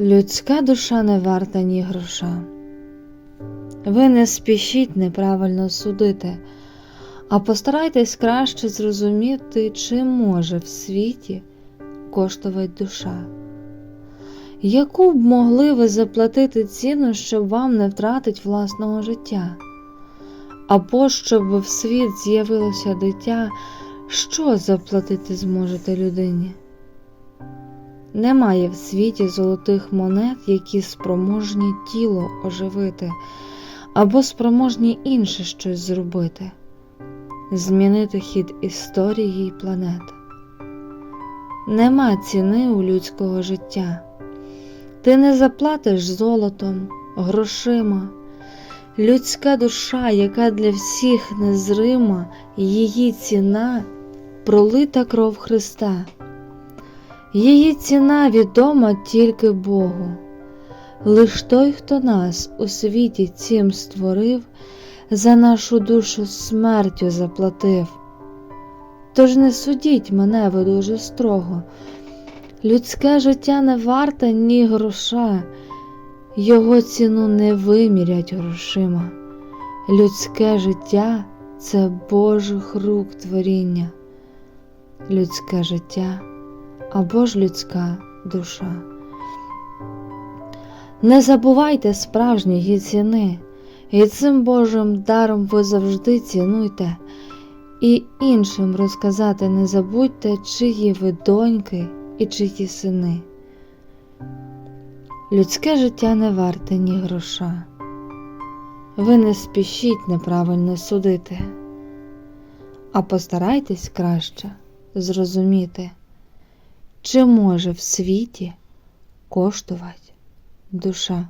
Людська душа не варта ні гроша. Ви не спішіть неправильно судити, а постарайтесь краще зрозуміти, чи може в світі коштувати душа. Яку б могли ви заплатити ціну, щоб вам не втратить власного життя? Або щоб в світ з'явилося дитя, що заплатити зможете людині? Немає в світі золотих монет, які спроможні тіло оживити, або спроможні інше щось зробити, змінити хід історії й планет. Нема ціни у людського життя. Ти не заплатиш золотом, грошима. Людська душа, яка для всіх незрима, її ціна пролита кров Христа. Її ціна відома тільки Богу. Лиш той, хто нас у світі цім створив, за нашу душу смертю заплатив. Тож не судіть мене ви дуже строго. Людське життя не варте ні гроша, його ціну не вимірять грошима. Людське життя це Божих рук творіння, людське життя або ж людська душа. Не забувайте справжньої ціни, і цим Божим даром ви завжди цінуйте, і іншим розказати не забудьте, чиї ви доньки і чиї сини. Людське життя не варте ні гроша. Ви не спішіть неправильно судити, а постарайтесь краще зрозуміти, чи може в світі коштувати душа.